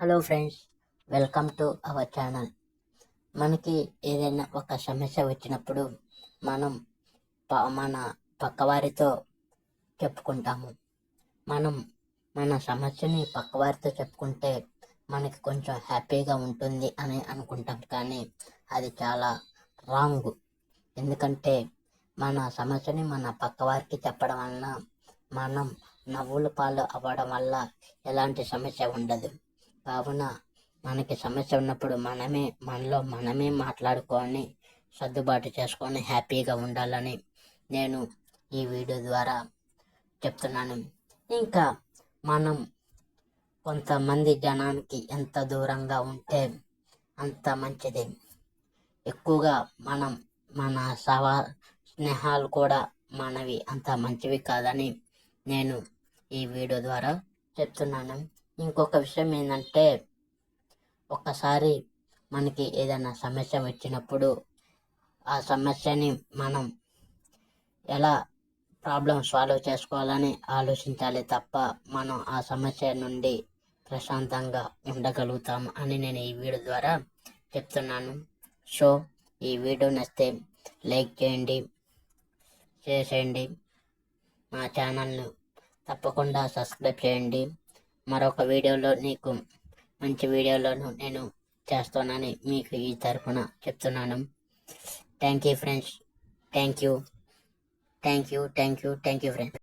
Hello friends welcome to our channel మనకి ఏదైనా ఒక సమస్య వచ్చినప్పుడు మనం ప- మన పక్కవారితో చెప్పుకుంటాము. మనం మన సమస్యని పక్కవారితో చెప్పుకుంటే మనకి కొంచెం హ్యాపీగా ఉంటుంది అని అనుకుంటాం కానీ అది చాలా రాంగ్. ఎందుకంటే మన సమస్యని మన పక్కవారికి చెప్పడం వలన మనం నవ్వుల పాలు అవ్వడం వల్ల ఎలాంటి సమస్య ఉండదు. కావున మనకి సమస్య ఉన్నప్పుడు మనమే మనలో మనమే మాట్లాడుకొని సర్దుబాటు చేసుకొని హ్యాపీగా ఉండాలని నేను ఈ వీడియో ద్వారా చెప్తున్నాను. ఇంకా మనం కొంతమంది జనానికి ఎంత దూరంగా ఉంటే అంత మంచిది. ఎక్కువగా మనం మన సవా స్నేహాలు కూడా మనవి అంత మంచివి కాదని నేను ఈ వీడియో ద్వారా చెప్తున్నాను. ఇంకొక విషయం ఏంటంటే ఒక్కసారి మనకి ఏదైనా సమస్య వచ్చినప్పుడు ఆ సమస్యని మనం ఎలా ప్రాబ్లం సాల్వ్ చేసుకోవాలని ఆలోచించాలి తప్ప మనం ఆ సమస్య నుండి ప్రశాంతంగా ఉండగలుగుతాం అని నేను ఈ వీడియో ద్వారా చెప్తున్నాను. సో ఈ వీడియో నచ్చితే లైక్ చేయండి చేసేయండి మా ఛానల్ను తప్పకుండా సబ్స్క్రైబ్ చేయండి. మరొక వీడియోలో నీకు మంచి వీడియోలను నేను చేస్తానని మీకు ఈ తరఫున చెప్తున్నాను. Thank you friends thank you thank you thank you thank you friends